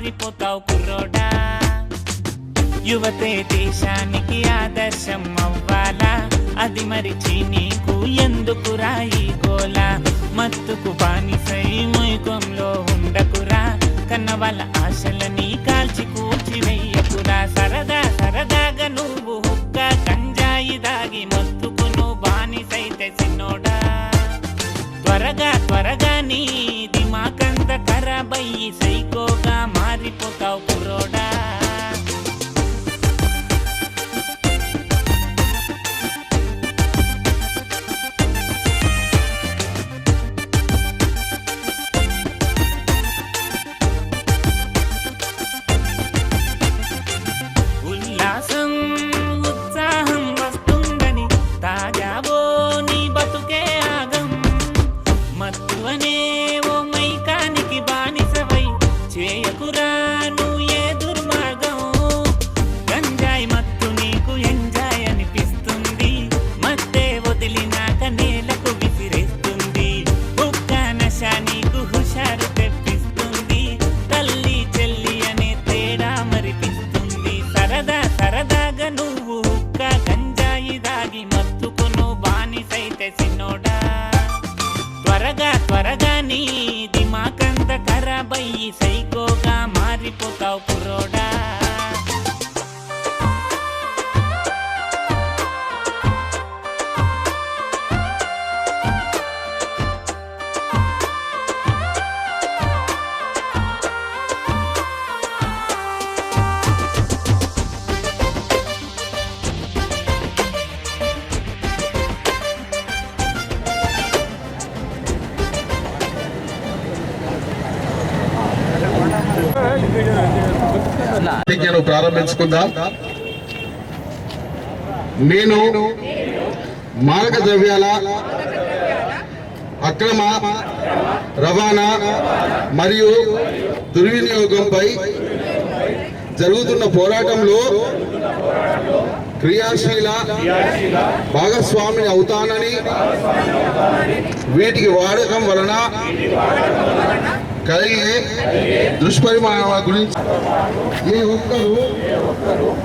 మారిపోతావు కుర్రోడా? యువతే దేశానికి ఆదర్శం అవ్వాలా? అది మరిచి నీకు ఎందుకురా ఈ గోల మత్తుకు బానిసై మైకంలో ఉండకురా? కన్న వాళ్ళ ఆశలని కాల్చి కూల్చి వెయ్యకురా? సరదా సరదాగా నువ్వు హుక్క కంజాయి దాగి మత్తుకు నువ్వు బానిసైతే చిన్నోడా త్వరగా త్వరగా నీ దిమాకంత ఖరాబయ్యి సైకోగా చేయకురా నువ్వు మారిపోతావు కురోడా ప్రతిజ్ఞను ప్రారంభించుకుందాం. నేను మారక ద్రవ్యాల అక్రమ రవాణా మరియు దుర్వినియోగంపై జరుగుతున్న పోరాటంలో క్రియాశీల భాగస్వామిని అవుతానని వీటికి వాడకం వలన కలిగే దుష్పరిమాణాల గురించి ఏ ఒక్కరు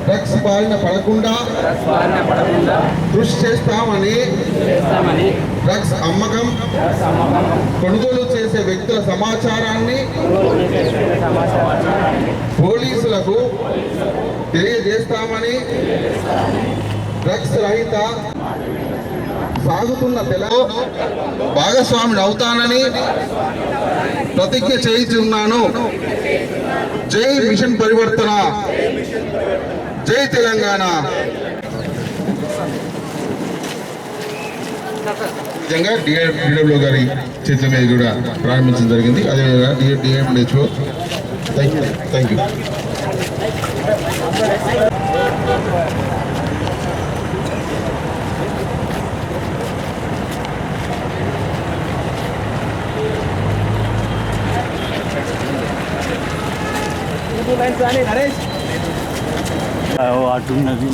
డ్రగ్స్ బారిన పడకుండా కృషి చేస్తామని డ్రగ్స్ అమ్మకం కొనుగోలు చేసే వ్యక్తుల సమాచారాన్ని పోలీసులకు తెలియజేస్తామని డ్రగ్స్ రహిత సాగుతున్న తెలంగాణ భాగస్వామిని అవుతానని ప్రతిజ్ఞ చేయించున్నాను. జై మిషన్ పరివర్తన. జై తెలంగాణ. నిజంగా డిడబ్ల్యూ గారి చేతుల మీద కూడా ప్రారంభించడం జరిగింది. అదేవిధంగా DMHO thank you thank you అటున్నది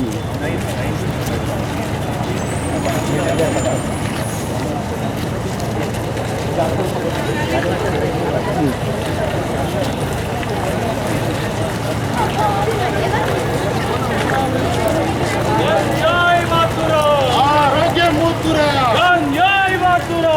గంజాయి మాతురా ఆరోగ్యం ముద్దురా గంజాయి మాతురా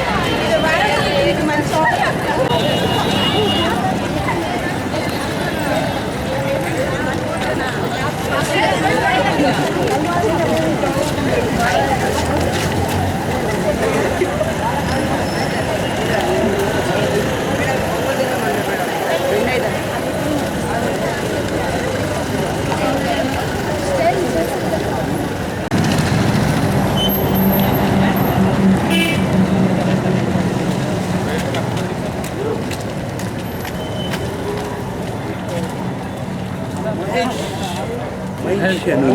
Yeah.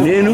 నేను.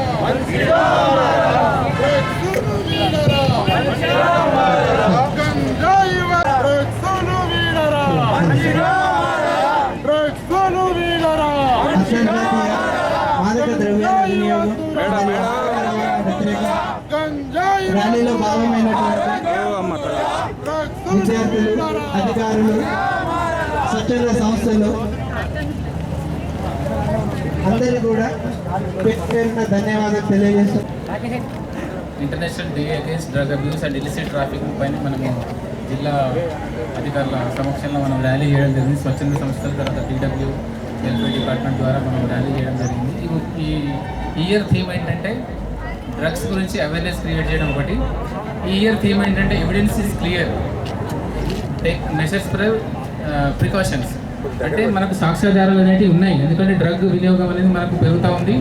ర్యాలీలో భాగమైనటువంటి విద్యార్థులు అధికారులు స్వచ్ఛంద సంస్థలు అందరూ కూడా ధన్యవాదాలు తెలియజేస్తాం international day against drug abuse and illicit traffic పైన మనము జిల్లా అధికారుల సమక్షంలో మనం ర్యాలీ చేయడం జరిగింది. స్వచ్ఛంద సంస్థల తర్వాత టీడబ్ల్యూ వెల్ఫేర్ డిపార్ట్మెంట్ ద్వారా మనం ర్యాలీ చేయడం జరిగింది. ఈ ఇయర్ థీమ్ ఏంటంటే డ్రగ్స్ గురించి అవేర్నెస్ క్రియేట్ చేయడం ఒకటి. ఈ ఇయర్ థీమ్ ఏంటంటే evidence is clear take measures precautions అంటే మనకు సాక్ష్యాధారాలు అనేవి ఉన్నాయి. ఎందుకంటే డ్రగ్ వినియోగం అనేది మనకు పెరుగుతూ ఉంది.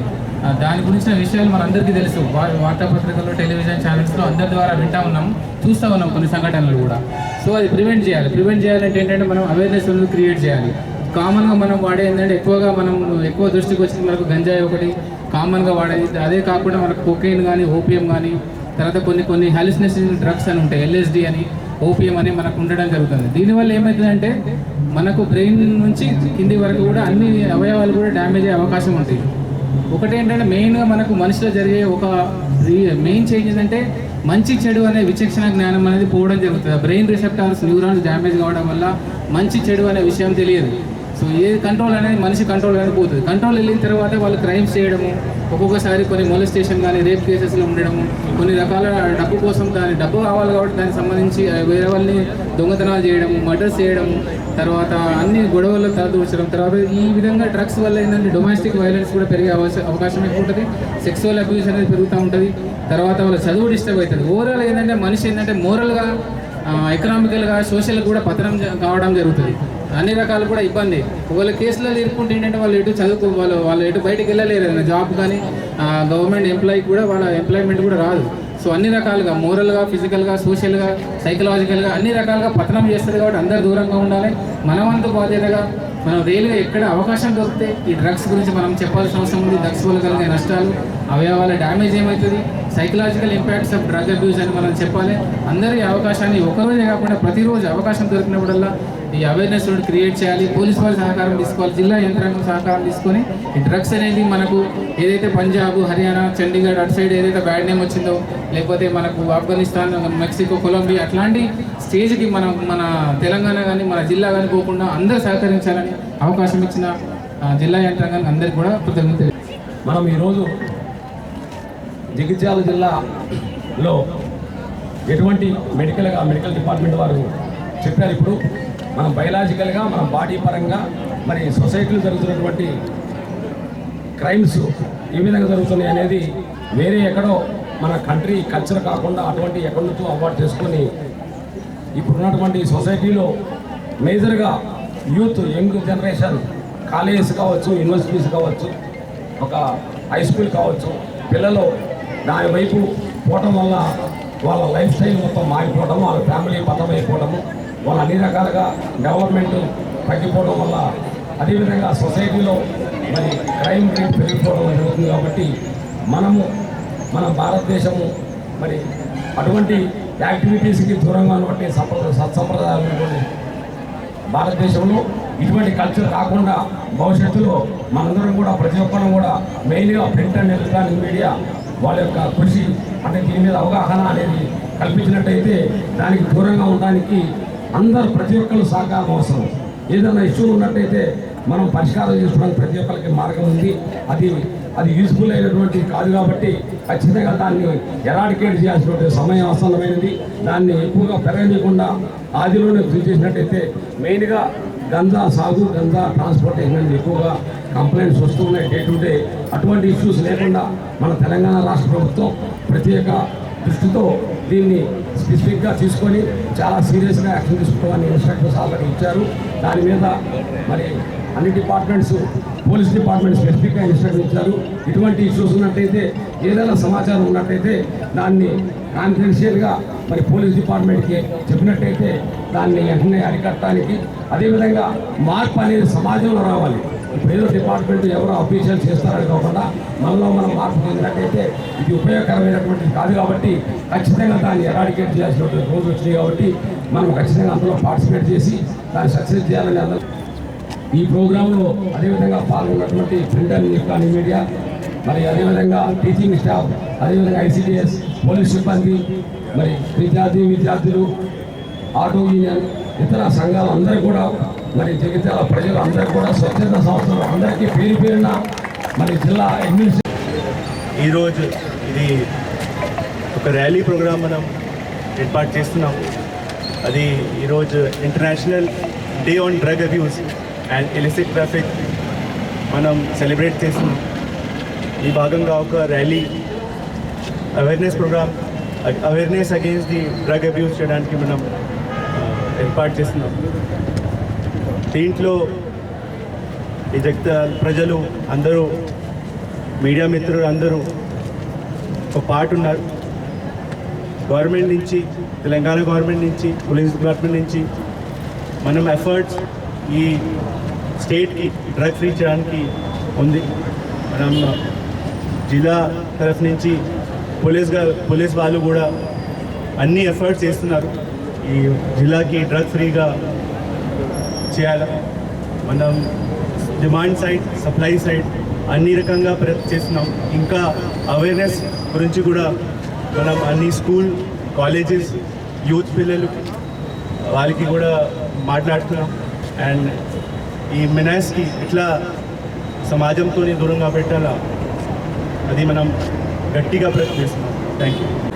దాని గురించిన విషయాలు మనందరికీ తెలుసు. వార్తాపత్రికల్లో టెలివిజన్ ఛానల్స్లో అందరి ద్వారా వింటా ఉన్నాం చూస్తూ ఉన్నాం కొన్ని సంఘటనలు కూడా. సో అది ప్రివెంట్ చేయాలి. ప్రివెంట్ చేయాలంటే ఏంటంటే మనం అవేర్నెస్ అనేది క్రియేట్ చేయాలి. కామన్గా మనం వాడే ఏంటంటే ఎక్కువగా మనం ఎక్కువ దృష్టికి వచ్చింది మనకు గంజాయి ఒకటి కామన్గా వాడేది అదే కాకుండా మనకు కొకెయిన్ కానీ ఓపియం కానీ తర్వాత కొన్ని కొన్ని హాలిసినేషన్ డ్రగ్స్ అని ఉంటాయి ఎల్ఎస్డి అని. ఓపీఎం అని మనకు ఉండడం జరుగుతుంది. దీనివల్ల ఏమవుతుందంటే మనకు బ్రెయిన్ నుంచి కింది వరకు కూడా అన్ని అవయవాలు కూడా డ్యామేజ్ అయ్యే అవకాశం ఉంటుంది ఒకటి ఏంటంటే మెయిన్గా మనకు మనిషిలో జరిగే ఒక మెయిన్ చేంజ్ ఏంటంటే మంచి చెడు అనే విచక్షణ జ్ఞానం అనేది పోవడం జరుగుతుంది. బ్రెయిన్ రిసెప్టార్స్ న్యూరాన్స్ డ్యామేజ్ కావడం వల్ల మంచి చెడు అనే విషయం తెలియదు. సో ఏ కంట్రోల్ అనేది మనిషి కంట్రోల్ అనేది పోతుంది. కంట్రోల్ వెళ్ళిన తర్వాత వాళ్ళు క్రైమ్స్ చేయడము ఒక్కొక్కసారి కొన్ని మొలస్టేషన్ కానీ రేప్ కేసెస్లో ఉండడము కొన్ని రకాల డబ్బు కోసం దాని డబ్బు కావాలి కాబట్టి దానికి సంబంధించి వేరే వాళ్ళని దొంగతనాలు చేయడము మర్డర్స్ చేయడము తర్వాత అన్ని గొడవల్లో తలదూర్చడం తర్వాత ఈ విధంగా డ్రగ్స్ వల్ల ఏంటంటే డొమెస్టిక్ వైలెన్స్ కూడా పెరిగే అవకాశం అవకాశం ఎక్కువ ఉంటుంది. సెక్సువల్ అబ్యూస్ అనేది పెరుగుతూ ఉంటుంది. తర్వాత వాళ్ళ చదువు డిస్టర్బ్ అవుతుంది. ఓవరాల్ ఏంటంటే మనిషి ఏంటంటే మోరల్గా ఎకనామికల్గా సోషల్ కూడా పతనం కావడం జరుగుతుంది. అన్ని రకాలు కూడా ఇబ్బంది. ఒకవేళ కేసులలో ఇరుక్కుంటే ఏంటంటే వాళ్ళు ఎటు చదువుకో వాళ్ళు వాళ్ళు ఎటు బయటకు వెళ్ళలేరు ఏదైనా జాబ్ కానీ గవర్నమెంట్ ఎంప్లాయీ కూడా వాళ్ళ ఎంప్లాయ్మెంట్ కూడా రాదు. సో అన్ని రకాలుగా మోరల్గా ఫిజికల్గా సోషల్గా సైకలాజికల్గా అన్ని రకాలుగా పతనం చేస్తుంది కాబట్టి అందరు దూరంగా ఉండాలి. మనవంతు బాధ్యతగా మనం రియల్గా ఎక్కడ అవకాశం దొరికితే ఈ డ్రగ్స్ గురించి మనం చెప్పాల్సిన అవసరం ఉంది. డ్రగ్స్ వల్ల కలిగే నష్టాలు అవయవాల డ్యామేజ్ ఏమవుతుంది psychological impacts of drug abuse అని మనం చెప్పాలి. అందరి అవకాశాన్ని ఒకరోజే కాకుండా ప్రతిరోజు అవకాశం దొరికినప్పుడల్లా ఈ అవేర్నెస్ క్రియేట్ చేయాలి. పోలీస్ వారి సహకారం తీసుకోవాలి. జిల్లా యంత్రాంగం సహకారం తీసుకొని ఈ డ్రగ్స్ అనేది మనకు ఏదైతే పంజాబ్ హర్యానా చండీగఢ్ అటు సైడ్ ఏదైతే బ్యాడ్ నేమ్ వచ్చిందో లేకపోతే మనకు ఆఫ్ఘనిస్తాన్ మెక్సికో కొలంబియా అట్లాంటి స్టేజ్కి మనం మన తెలంగాణ కానీ మన జిల్లా కానీ పోకుండా అందరూ సహకరించాలని అవకాశం ఇచ్చిన జిల్లా యంత్రాంగానికి అందరికీ కూడా కృతజ్ఞతలు మనం ఈరోజు జగిత్యాల జిల్లాలో ఎటువంటి మెడికల్గా మెడికల్ డిపార్ట్మెంట్ వారు చెప్పారు ఇప్పుడు? మనం బయలాజికల్గా మన బాడీ పరంగా మరి సొసైటీలో జరుగుతున్నటువంటి క్రైమ్స్ ఏ విధంగా జరుగుతున్నాయి అనేది వేరే ఎక్కడో మన కంట్రీ కల్చర్ కాకుండా అటువంటి ఎక్కడితో అవార్డు చేసుకొని ఇప్పుడున్నటువంటి సొసైటీలో మేజర్గా యూత్ యంగ్ జనరేషన్ కాలేజెస్ కావచ్చు యూనివర్సిటీస్ కావచ్చు ఒక హై స్కూల్ కావచ్చు పిల్లలు దాని వైపు పోవటం వల్ల వాళ్ళ లైఫ్ స్టైల్ మొత్తం మారిపోవడం వాళ్ళ ఫ్యామిలీ పతమైపోవడము అయిపోవడము వాళ్ళు అన్ని రకాలుగా డెవలప్మెంట్ తగ్గిపోవడం వల్ల అదేవిధంగా సొసైటీలో మరి క్రైమ్ రేట్ పెరిగిపోవడం జరుగుతుంది కాబట్టి మనము మన భారతదేశము మరి అటువంటి యాక్టివిటీస్కి దూరంగా ఉన్నటువంటి సంప్రదాయ సత్సంప్రదాయాలు ఉన్నటువంటి భారతదేశంలో ఇటువంటి కల్చర్ కాకుండా భవిష్యత్తులో మనందరం కూడా ప్రతి ఒక్కరం కూడా మెయిన్గా ప్రింట్ అండ్ ఎలక్ట్రానిక్ మీడియా వాళ్ళ యొక్క కృషి అంటే దీని మీద అవగాహన అనేది కల్పించినట్టయితే దానికి దూరంగా ఉండడానికి అందరు ప్రతి ఒక్కరు సహకారం అవసరం ఏదైనా ఇష్యూ ఉన్నట్టయితే మనం పరిష్కారం చేసుకోవడానికి ప్రతి ఒక్కరికి మార్గం ఉంది. అది అది యూస్ఫుల్ అయినటువంటి కాదు కాబట్టి ఖచ్చితంగా దాన్ని ఎరాడికేట్ చేయాల్సినటువంటి సమయం అవసరమైనది. దాన్ని ఎక్కువగా పెరగనీయకుండా ఆదిలోనే కృషి చేసినట్టయితే మెయిన్గా గంజా సాగు గంజా ట్రాన్స్పోర్టేషన్ అనేది ఎక్కువగా కంప్లైంట్స్ వస్తున్నాయి డే టు డే అటువంటి ఇష్యూస్ లేకుండా మన తెలంగాణ రాష్ట్ర ప్రభుత్వం ప్రత్యేక దృష్టితో దీన్ని స్పెసిఫిక్గా తీసుకొని చాలా సీరియస్గా యాక్షన్ తీసుకోవాలని ఇన్స్ట్రక్టర్స్ ఆల్రెడీ ఇచ్చారు. దాని మీద మరి అన్ని డిపార్ట్మెంట్స్ పోలీస్ డిపార్ట్మెంట్ స్పెసిఫిక్గా ఇన్స్ట్రక్షన్ ఇచ్చారు. ఇటువంటి ఇష్యూస్ ఉన్నట్టయితే ఏదైనా సమాచారం ఉన్నట్టయితే దాన్ని కాన్ఫిడెన్షియల్గా మరి పోలీస్ డిపార్ట్మెంట్కి చెప్పినట్టయితే దాన్ని వెంటనే అరికట్టడానికి అదేవిధంగా మార్పు అనేది సమాజంలో రావాలి. ఇప్పుడు డిపార్ట్మెంట్ ఎవరో అఫీషియల్ చేస్తారని కాకుండా మనలో మనం మార్పు పొందినట్టయితే ఇది ఉపయోగకరమైనటువంటిది కాదు కాబట్టి ఖచ్చితంగా దాన్ని ఎరాడికేట్ చేయాల్సినటువంటి రోజు వచ్చినాయి కాబట్టి మనం ఖచ్చితంగా అందులో పార్టిసిపేట్ చేసి దాన్ని సక్సెస్ చేయాలని అందరూ ఈ ప్రోగ్రాంలో అదేవిధంగా పాల్గొన్నటువంటి ప్రింట్ అండ్ ఎలక్ట్రానిక్ మీడియా మరి అదేవిధంగా టీచింగ్ స్టాఫ్ అదేవిధంగా ఐసిడిఎస్ పోలీస్ సిబ్బంది మరి విద్యార్థి విద్యార్థులు ఆటో యూనియన్ ఇతర సంఘాలు అందరూ కూడా మరి జగిత్యాల ప్రజలు అందరూ కూడా స్వచ్ఛంద సంస్థలు అందరికీ పేరు పేరున మరి జిల్లా అడ్మినిస్ట్రేషన్ ఈరోజు ఇది ఒక ర్యాలీ ప్రోగ్రాం మనం ఏర్పాటు చేస్తున్నాం. అది ఈరోజు international day on drug abuse and illicit traffic మనం సెలబ్రేట్ చేస్తున్నాం. ఈ భాగంగా ఒక rally awareness program awareness against the drug abuse చేయడానికి మనం ఏర్పాటు చేస్తున్నాం. దీంట్లో ఈ జగత ప్రజలు అందరూ మీడియా మిత్రులు అందరూ ఒక పార్ట్ ఉన్నారు. గవర్నమెంట్ నుంచి తెలంగాణ గవర్నమెంట్ నుంచి పోలీస్ డిపార్ట్మెంట్ నుంచి మనం ఎఫర్ట్స్ ఈ స్టేట్కి డ్రగ్ ఫ్రీ చేయడానికి ఉంది. మనం జిల్లా తరఫు నుంచి పోలీస్ పోలీస్ వాళ్ళు కూడా అన్ని ఎఫర్ట్స్ చేస్తున్నారు. ఈ జిల్లాకి డ్రగ్ ఫ్రీగా చేయాలి? మనం డిమాండ్ సైడ్ సప్లై సైడ్ అన్ని రకంగా ప్రయత్నం చేస్తున్నాం. ఇంకా అవేర్నెస్ గురించి కూడా మనం అన్ని స్కూల్ కాలేజెస్ యూత్ పిల్లలు వాళ్ళకి కూడా మాట్లాడుతున్నాం. అండ్ ఈ మినాస్కి ఇట్లా సమాజంతో దూరంగా పెట్టాలా? అది మనం గట్టిగా ప్రయత్నిస్తున్నాం థ్యాంక్ యూ